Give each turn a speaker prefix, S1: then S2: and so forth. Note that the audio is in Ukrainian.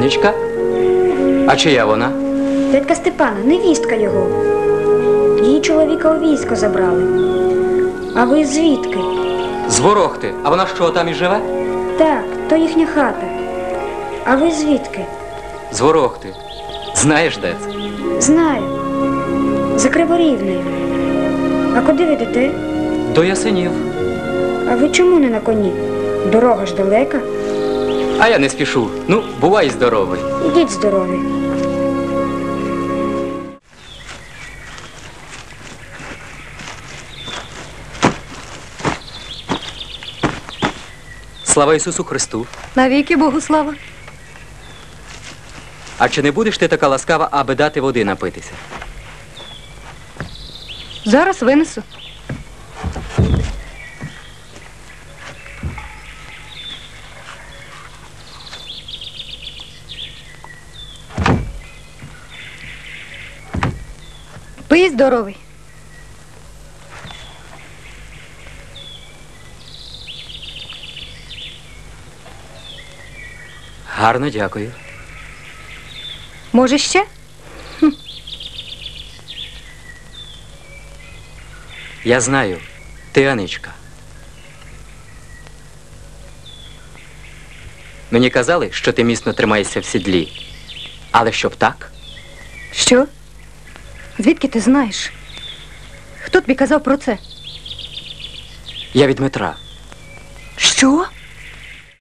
S1: Анічка? А чия вона?
S2: Дядька Степана, невістка його. Її чоловіка у військо забрали. А ви звідки?
S1: З Ворохти. А вона що, там і живе?
S2: Так, то їхня хата. А ви звідки?
S1: З Ворохти. Знаєш, де це?
S2: Знаю. За Криворівнею. А куди ви йдете?
S1: До Ясенів.
S2: А ви чому не на коні? Дорога ж далека.
S1: А я не спішу. Ну, бувай здоровий.
S2: Ідіть здорові.
S1: Слава Ісусу Христу.
S3: Навіки Богу слава.
S1: А чи не будеш ти така ласкава, аби дати води напитися?
S3: Зараз винесу. Пий здоровий.
S1: Гарно дякую.
S3: Може ще?
S1: Я знаю, ти Аничка. Мені казали, що ти міцно тримаєшся в сідлі. Але щоб так,
S3: Що? Звідки ти знаєш? Хто тобі казав про це?
S1: я від Дмитра.
S3: Що?